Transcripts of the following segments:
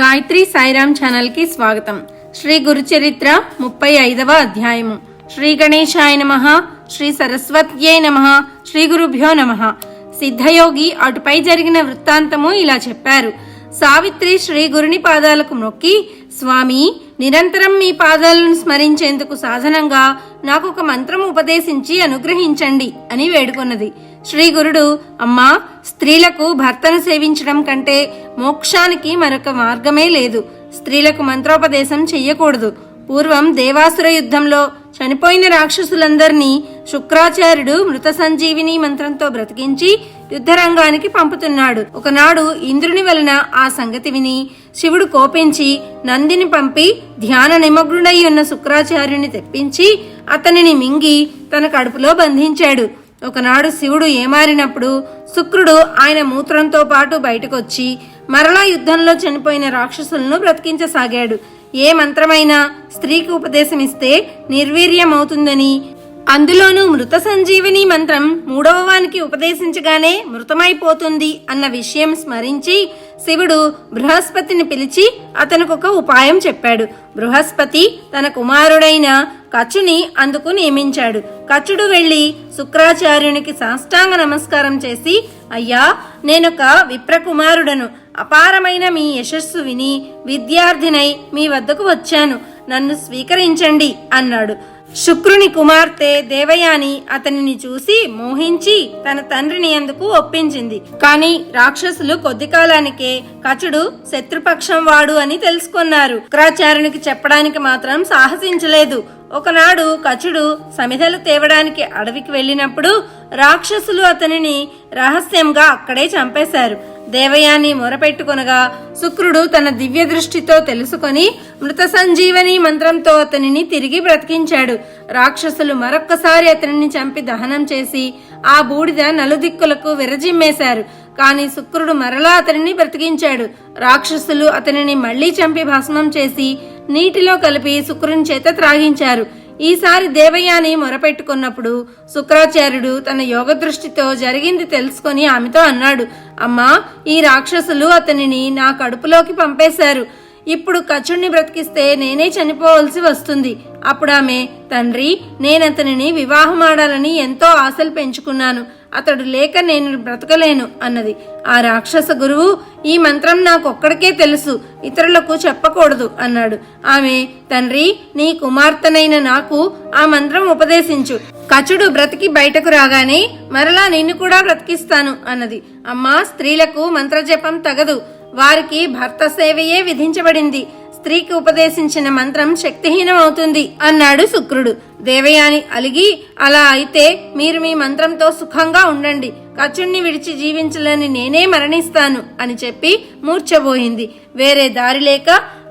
గాయత్రి సాయిరామ్ ఛానల్కి స్వాగతం. శ్రీ గురుచరిత్ర ముప్పై ఐదవ అధ్యాయము. శ్రీ గణేశాయ నమ శ్రీ సరస్వత్యై నమ శ్రీ గురుభ్యో నమ. సిద్ధయోగి అటుపై జరిగిన వృత్తాంతము ఇలా చెప్పారు. సావిత్రి శ్రీ గురుని పాదాలకు మొక్కి స్వామి నిరంతరం మీ పాదాలను స్మరించేందుకు సాధనంగా నాకు ఒక మంత్రం ఉపదేశించి అనుగ్రహించండి అని వేడుకొన్నది. శ్రీ గురుడు అమ్మా స్త్రీలకు భర్తను సేవించడం కంటే మోక్షానికి మరొక మార్గమే లేదు. స్త్రీలకు మంత్రోపదేశం చెయ్యకూడదు. పూర్వం దేవాసుర యుద్ధంలో చనిపోయిన రాక్షసులందరినీ శుక్రాచార్యుడు మృత సంజీవిని మంత్రంతో బ్రతికించి యుద్ధరంగానికి పంపుతున్నాడు. ఒకనాడు ఇంద్రుని వలన ఆ సంగతి విని శివుడు కోపించి నందిని పంపి ధ్యాన నిమగ్నుడై ఉన్న శుక్రాచార్యుని తెప్పించి అతనిని మింగి తన కడుపులో బంధించాడు. ఒకనాడు శివుడు ఏమారినప్పుడు శుక్రుడు ఆయన మూత్రంతో పాటు బయటకొచ్చి మరలా యుద్ధంలో చనిపోయిన రాక్షసులను బ్రతికించసాగాడు. ఏ మంత్రమైనా స్త్రీకి ఉపదేశమిస్తే నిర్వీర్యమవుతుందని అందులోనూ మృత సంజీవిని మంత్రం మూడవ వానికి ఉపదేశించగానే మృతమైపోతుంది అన్న విషయం స్మరించి శివుడు బృహస్పతిని పిలిచి అతనికొక ఉపాయం చెప్పాడు. బృహస్పతి తన కుమారుడైన కచుని అందుకు నియమించాడు. కచుడు వెళ్ళి శుక్రాచార్యునికి సాష్టాంగ నమస్కారం చేసి అయ్యా నేనొక విప్రకుమారుడను. అపారమైన మీ యశస్సు విని విద్యార్థినై మీ వద్దకు వచ్చాను. నన్ను స్వీకరించండి అన్నాడు. శుక్రుని కుమార్తె దేవయాని అతనిని చూసి మోహించి తన తండ్రిని ఎందుకు ఒప్పించింది. కాని రాక్షసులు కొద్ది కాలానికే కచుడు శత్రుపక్షం వాడు అని తెలుసుకున్నారు. శుక్రాచార్యునికి చెప్పడానికి మాత్రం సాహసించలేదు. ఒకనాడు కచుడు సమిధలు తేవడానికి అడవికి వెళ్ళినప్పుడు రాక్షసులు అతనిని రహస్యంగా అక్కడే చంపేశారు. దేవయాని మొరపెట్టుకొనగా శుక్రుడు తన దివ్య దృష్టితో తెలుసుకొని మృత సంజీవని మంత్రంతో అతనిని తిరిగి బ్రతికించాడు. రాక్షసులు మరొక్కసారి అతనిని చంపి దహనం చేసి ఆ బూడిద నలుదిక్కులకు విరజిమ్మేశారు. కాని శుక్రుడు మరలా అతనిని బ్రతికించాడు. రాక్షసులు అతనిని మళ్ళీ చంపి భస్మం చేసి నీటిలో కలిపి శుక్రుని చేత త్రాగించారు. ఈసారి దేవయ్యాని మొరపెట్టుకున్నప్పుడు శుక్రాచార్యుడు తన యోగ దృష్టితో జరిగింది తెలుసుకొని ఆమెతో అన్నాడు అమ్మా ఈ రాక్షసులు అతనిని నా కడుపులోకి పంపేశారు. ఇప్పుడు కచుణ్ణి బ్రతికిస్తే నేనే చనిపోవలసి వస్తుంది. అప్పుడు ఆమె తండ్రి నేనతనిని వివాహమాడాలని ఎంతో ఆశలు పెంచుకున్నాను. అతడు లేక నేను బ్రతకలేను అన్నది. ఆ రాక్షస గురువు ఈ మంత్రం నాకొక్కడికే తెలుసు ఇతరులకు చెప్పకూడదు అన్నాడు. ఆమె తండ్రి నీ కుమార్తెనైన నాకు ఆ మంత్రం ఉపదేశించు. కచుడు బ్రతికి బయటకు రాగానే మరలా నిన్ను కూడా బ్రతికిస్తాను అన్నది. అమ్మా స్త్రీలకు మంత్రజపం తగదు. వారికి భర్త సేవయే విధించబడింది. స్త్రీకి ఉపదేశించిన మంత్రం శక్తిహీనం అవుతుంది అన్నాడు శుక్రుడు. దేవయాని అలిగి అలా అయితే మీరు మీ మంత్రంతో సుఖంగా ఉండండి. కచుణ్ణి విడిచి జీవించలేని నేనే మరణిస్తాను అని చెప్పి మూర్చబోయింది వేరే దారి లేక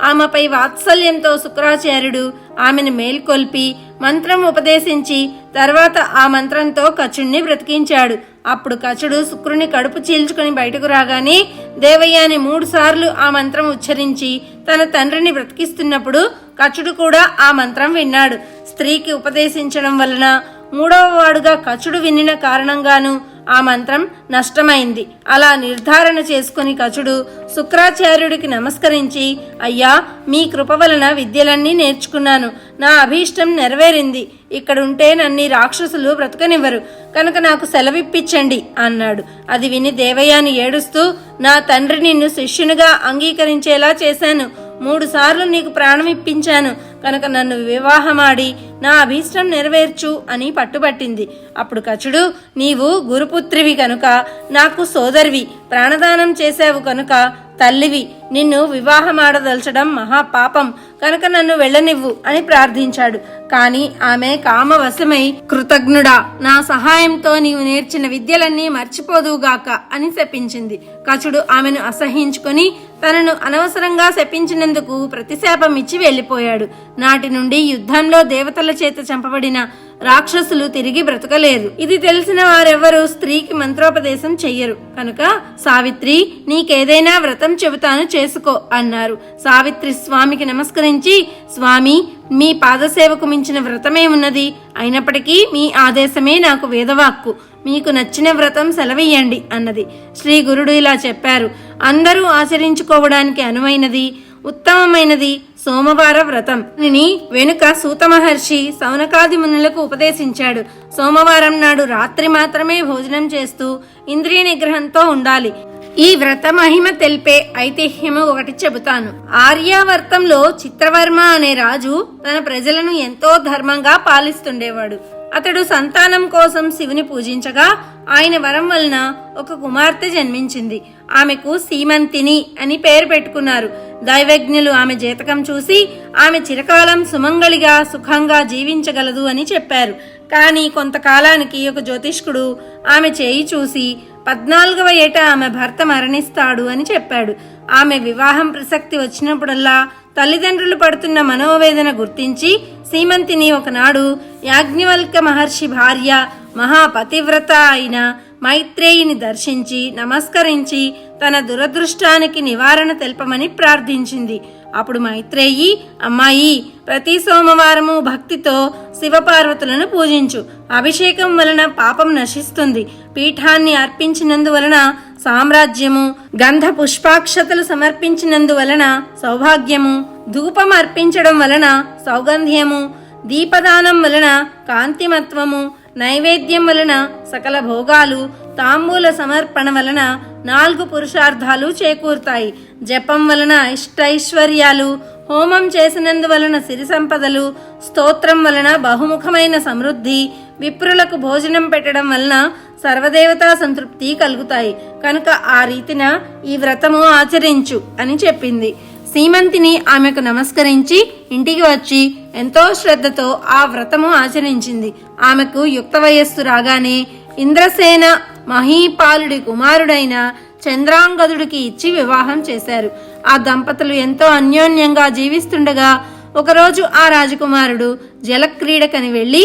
ఆమెపై వాత్సల్యంతో శుక్రాచార్యుడు ఆమెను మేల్కొల్పి మంత్రం ఉపదేశించి తర్వాత ఆ మంత్రంతో కచుణ్ణి బ్రతికించాడు. అప్పుడు కచుడు శుక్రుని కడుపు చీల్చుకుని బయటకు రాగానే దేవయ్యాని మూడు సార్లు ఆ మంత్రం ఉచ్చరించి తన తండ్రిని బ్రతికిస్తున్నప్పుడు కచుడు కూడా ఆ మంత్రం విన్నాడు. స్త్రీకి ఉపదేశించడం వలన మూడవ వాడుగా కచుడు వినిన కారణంగాను ఆ మంత్రం నష్టమైంది. అలా నిర్ధారణ చేసుకుని కచుడు శుక్రాచార్యుడికి నమస్కరించి అయ్యా మీ కృప వలన విద్యలన్నీ నేర్చుకున్నాను. నా అభీష్టం నెరవేరింది. ఇక్కడుంటే నన్ని రాక్షసులు బ్రతకనివ్వరు. కనుక నాకు సెలవిప్పించండి అన్నాడు. అది విని దేవయాని ఏడుస్తూ నా తండ్రి నిన్ను శిష్యునిగా అంగీకరించేలా చేశాను. మూడుసార్లు నీకు ప్రాణం ఇప్పించాను. కనుక నన్ను వివాహమాడి నా అభీష్టం నెరవేర్చు అని పట్టుబట్టింది. అప్పుడు కచుడు నీవు గురుపుత్రివి కనుక నాకు సోదరివి ప్రాణదానం చేశావు కనుక తల్లివి నిన్ను వివాహమాడదలచడం మహాపాపం. కనుక నన్ను వెళ్ళనివ్వు అని ప్రార్థించాడు. కాని ఆమె కామవశమై కృతజ్ఞుడా నా సహాయంతో నీవు నేర్చిన విద్యలన్నీ మర్చిపోదువుగాక అని శపించింది. కచుడు ఆమెను అసహించుకొని తనను అనవసరంగా శపించినందుకు ప్రతిశాపం ఇచ్చి వెళ్ళిపోయాడు నాటి నుండి యుద్ధంలో దేవతల చేత చంపబడిన రాక్షసులు తిరిగి బ్రతకలేదు. ఇది తెలిసిన వారెవ్వరూ స్త్రీకి మంత్రోపదేశం చెయ్యరు. కనుక సావిత్రి నీకేదైనా వ్రతం చెబుతాను చేసుకో అన్నారు. సావిత్రి స్వామికి నమస్కరించి స్వామి మీ పాదసేవకు మించిన వ్రతమే ఉన్నది. అయినప్పటికీ మీ ఆదేశమే నాకు వేదవాక్కు. మీకు నచ్చిన వ్రతం సెలవియ్యండి అన్నది. శ్రీ గురుడు ఇలా చెప్పారు. అందరూ ఆచరించుకోవడానికి అనువైనది ఉత్తమమైనది సోమవార వ్రతం. దీనిని వెనుక సూత మహర్షి సౌనకాది మునులకు ఉపదేశించాడు. సోమవారం నాడు రాత్రి మాత్రమే భోజనం చేస్తూ ఇంద్రియ నిగ్రహంతో ఉండాలి. ఈ వ్రత మహిమ తెలిపే ఐతిహ్యము ఒకటి చెబుతాను. ఆర్యావర్తంలో చిత్రవర్మ అనే రాజు తన ప్రజలను ఎంతో ధర్మంగా పాలిస్తుండేవాడు. అతడు సంతానం కోసం శివుని పూజించగా ఆయన వరం వలన ఒక కుమార్తె జన్మించింది. ఆమెకు సీమంతిని అని పేరు పెట్టుకున్నారు. దైవజ్ఞులు ఆమె జీతకం చూసి ఆమె చిరకాలం సుమంగళిగా సుఖంగా జీవించగలదు అని చెప్పారు. కానీ కొంతకాలానికి ఒక జ్యోతిష్కుడు ఆమె చేయి చూసి పద్నాలుగవ ఏట ఆమె భర్త మరణిస్తాడు అని చెప్పాడు. ఆమె వివాహం ప్రసక్తి వచ్చినప్పుడల్లా తల్లిదండ్రులు పడుతున్న మనోవేదన గుర్తించి సీమంతిని ఒకనాడు యాజ్ఞవల్క మహర్షి భార్య మహాపతివ్రత అయిన మైత్రేయిని దర్శించి నమస్కరించి తన దురదృష్టానికి నివారణ తెలపమని ప్రార్థించింది. అప్పుడు మైత్రేయి అమ్మాయి ప్రతి సోమవారము భక్తితో శివపార్వతులను పూజించు. అభిషేకం వలన పాపం నశిస్తుంది. పీఠాన్ని అర్పించినందువలన సామ్రాజ్యము గంధ పుష్పాక్షతలు సమర్పించినందువలన సౌభాగ్యము ధూపం అర్పించడం వలన సౌగంధ్యము దీపదానం వలన కాంతిమత్వము నైవేద్యం వలన సకల భోగాలు తాంబూల సమర్పణ వలన నాలుగు పురుషార్థాలు చేకూరుతాయి. జపం వలన ఇష్టైశ్వర్యాలు హోమం చేసినందువలన సిరి సంపదలు స్తోత్రం వలన బహుముఖమైన సమృద్ధి విప్రులకు భోజనం పెట్టడం వలన సర్వదేవతా సంతృప్తి కలుగుతాయి. కనుక ఆ రీతిన ఈ వ్రతము ఆచరించు అని చెప్పింది. సీమంతిని ఆమెకు నమస్కరించి ఇంటికి వచ్చి ఎంతో శ్రద్ధతో ఆ వ్రతము ఆచరించింది. ఆమెకు యుక్త వయస్సు రాగానే ఇంద్రసేన మహీపాలుడి కుమారుడైన చంద్రాంగదుడికి ఇచ్చి వివాహం చేశారు. ఆ దంపతులు ఎంతో అన్యోన్యంగా జీవిస్తుండగా ఒకరోజు ఆ రాజకుమారుడు జలక్రీడకని వెళ్ళి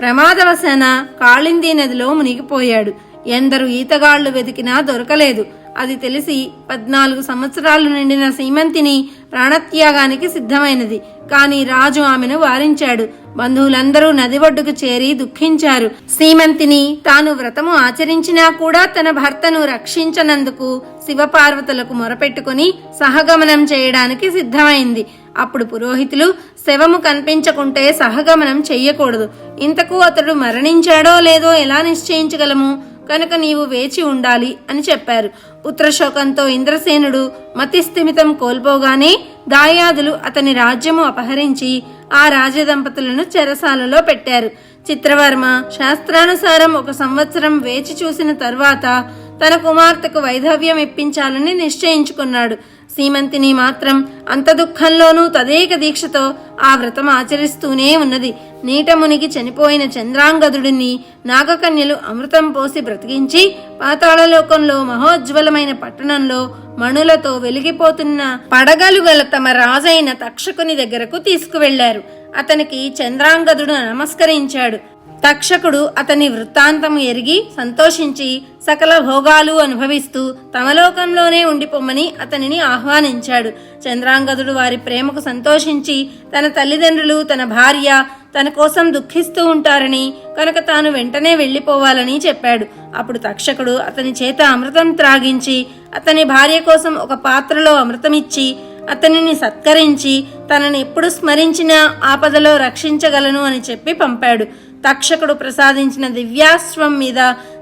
ప్రమాదవశాన కాళింది నదిలో మునిగిపోయాడు. ఎందరు ఈతగాళ్ళు వెతికినా దొరకలేదు. అది తెలిసి పద్నాలుగు సంవత్సరాలు నిండిన సీమంతిని ప్రాణత్యాగానికి సిద్ధమైనది. కాని రాజు ఆమెను వారించాడు. బంధువులందరూ నది ఒడ్డుకు చేరి దుఃఖించారు. సీమంతిని తాను వ్రతము ఆచరించినా కూడా తన భర్తను రక్షించనందుకు శివపార్వతులకు మొరపెట్టుకుని సహగమనం చేయడానికి సిద్ధమైంది. అప్పుడు పురోహితులు శవము కనిపించకుంటే సహగమనం చెయ్యకూడదు. ఇంతకు అతడు మరణించాడో లేదో ఎలా నిశ్చయించగలము? కనుక నీవు వేచి ఉండాలి అని చెప్పారు. పుత్రశోకంతో ఇంద్రసేనుడు మతిస్థిమితం కోల్పోగానే దాయాదులు అతని రాజ్యము అపహరించి ఆ రాజదంపతులను చెరసాలలో పెట్టారు. చిత్రవర్మ శాస్త్రానుసారం ఒక సంవత్సరం వేచి చూసిన తర్వాత తన కుమార్తెకు వైధవ్యం ఇప్పించాలని నిశ్చయించుకున్నాడు. సీమంతిని మాత్రం అంత దుఃఖంలోనూ తదేక దీక్షతో ఆ వ్రతం ఆచరిస్తూనే ఉన్నది. నీట మునిగి చనిపోయిన చంద్రాంగదుడిని నాగకన్యలు అమృతం పోసి బ్రతికించి పాతాళలోకంలో మహోజ్వలమైన పట్టణంలో మణులతో వెలిగిపోతున్న పడగలు గల తమ రాజైన తక్షకుని దగ్గరకు తీసుకువెళ్ళారు అతనికి చంద్రాంగదుడు నమస్కరించాడు. తక్షకుడు అతని వృత్తాంతము ఎరిగి సంతోషించి సకల భోగాలు అనుభవిస్తూ తమ లోకంలోనే ఉండిపోమ్మని అతనిని ఆహ్వానించాడు. చంద్రాంగదుడు వారి ప్రేమకు సంతోషించి తన తల్లిదండ్రులు తన భార్య తన కోసం దుఃఖిస్తూ ఉంటారని కనుక తాను వెంటనే వెళ్ళిపోవాలని చెప్పాడు. అప్పుడు తక్షకుడు అతని చేత అమృతం త్రాగించి అతని భార్య కోసం ఒక పాత్రలో అమృతమిచ్చి అతనిని సత్కరించి తనని ఎప్పుడు స్మరించినా ఆపదలో రక్షించగలను అని చెప్పి పంపాడు. తక్షకుడు ప్రసాదించిన దివ్యాశ్వం మీద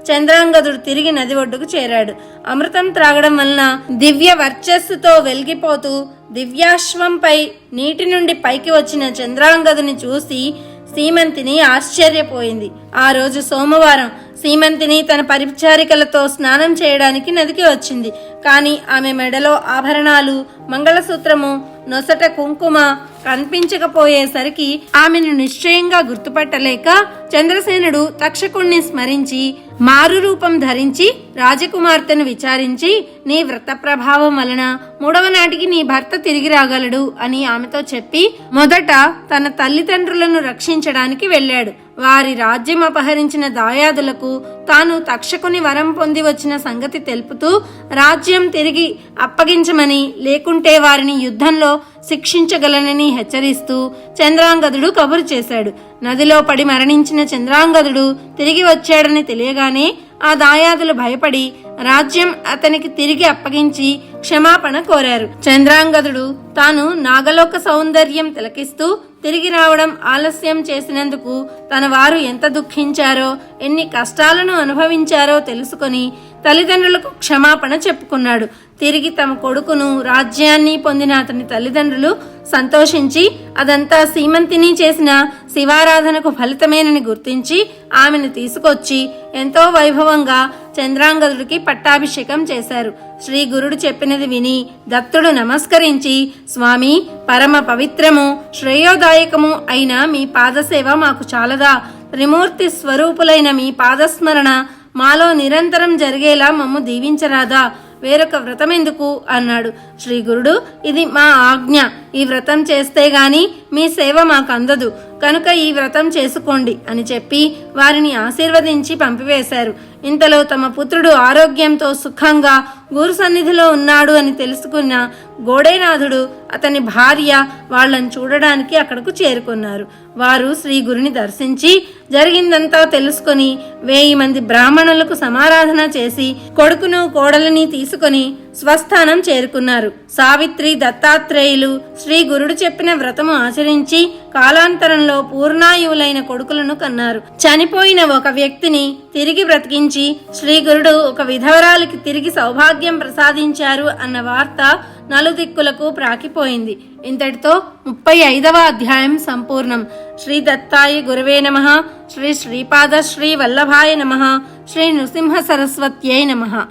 చంద్రాంగదుడు తిరిగి నది ఒడ్డుకు చేరాడు. అమృతం త్రాగడం వలన దివ్య వర్చస్సుతో వెలిగిపోతూ దివ్యాశ్వంపై నీటి నుండి పైకి వచ్చిన చంద్రాంగదుని చూసి సీమంతిని ఆశ్చర్యపోయింది. ఆ రోజు సోమవారం సీమంతిని తన పరిచారికలతో స్నానం చేయడానికి నదికి వచ్చింది. కానీ ఆమె మెడలో ఆభరణాలు మంగళసూత్రము నొసట కుంకుమ కనిపించకపోయేసరికి ఆమెను నిశ్చయంగా గుర్తుపట్టలేక చంద్రసేనుడు తక్షకుణ్ణి స్మరించి మారు రూపం ధరించి రాజకుమార్తెను విచారించి నీ వ్రత ప్రభావం వలన మూడవ నాటికి నీ భర్త తిరిగి రాగలడు అని ఆమెతో చెప్పి మొదట తన తల్లిదండ్రులను రక్షించడానికి వెళ్ళాడు. వారి రాజ్యం అపహరించిన దాయాదులకు తాను తక్షకుని వరం పొంది వచ్చిన సంగతి తెలుపుతూ రాజ్యం తిరిగి అప్పగించమని లేకుంటే వారిని యుద్ధంలో శిక్షించగలనని హెచ్చరిస్తూ చంద్రాంగదుడు కబురు చేశాడు. నదిలో పడి మరణించిన చంద్రాంగదుడు తిరిగి వచ్చాడని తెలియగానే ఆ దాయాదులు భయపడి రాజ్యం అతనికి తిరిగి అప్పగించి క్షమాపణ కోరారు. చంద్రాంగదుడు తాను నాగలోక సౌందర్యం తిలకిస్తూ తిరిగి రావడం ఆలస్యం చేసినందుకు తన వారు ఎంత దుఃఖించారో ఎన్ని కష్టాలను అనుభవించారో తెలుసుకొని తల్లిదండ్రులకు క్షమాపణ చెప్పుకున్నాడు. తిరిగి తమ కొడుకును రాజ్యాన్ని పొందిన అతని తల్లిదండ్రులు సంతోషించి అదంతా సీమంతిని చేసిన శివారాధనకు ఫలితమేనని గుర్తించి ఆమెను తీసుకొచ్చి ఎంతో వైభవంగా చంద్రాంగదుడికి పట్టాభిషేకం చేశారు. శ్రీ గురుడు చెప్పినది విని దత్తుడు నమస్కరించి స్వామి పరమ పవిత్రము శ్రేయోదాయకము అయిన మీ పాదసేవ మాకు చాలదా? త్రిమూర్తి స్వరూపులైన మీ పాదస్మరణ మాలో నిరంతరం జరిగేలా మమ్ము దీవించరాదా? వేరొక వ్రతం ఎందుకు? అన్నాడు. శ్రీ గురుడు ఇది మా ఆజ్ఞ. ఈ వ్రతం చేస్తే గాని మీ సేవ మాకు అందదు. కనుక ఈ వ్రతం చేసుకోండి అని చెప్పి వారిని ఆశీర్వదించి పంపివేశారు. ఇంతలో తమ పుత్రుడు ఆరోగ్యంతో సుఖంగా గురు సన్నిధిలో ఉన్నాడు అని తెలుసుకున్న గోడేనాథుడు అతని భార్య వాళ్ళని చూడడానికి అక్కడకు చేరుకున్నారు. వారు శ్రీ గురుని దర్శించి జరిగిందంతా తెలుసుకొని వేయి మంది బ్రాహ్మణులకు సమారాధన చేసి కొడుకును కోడలిని తీసుకొని స్వస్థానం చేరుకున్నారు. సావిత్రి దత్తాత్రేయులు శ్రీ గురుడు చెప్పిన వ్రతము ఆచరించి కాలాంతరంలో పూర్ణాయువులైన కొడుకులను కన్నారు. చనిపోయిన ఒక వ్యక్తిని తిరిగి బ్రతికించి శ్రీ గురుడు ఒక విధవరాలికి తిరిగి సౌభాగ్యం ప్రసాదించారు అన్న వార్త నలుదిక్కులకు ప్రాకిపోయింది. ఇంతటితో ముప్పై ఐదవ అధ్యాయం సంపూర్ణం. శ్రీ దత్తాయి గురవే నమ. శ్రీ శ్రీపాద శ్రీ వల్లభాయ నమ. శ్రీ నృసింహ సరస్వత్యై నమ.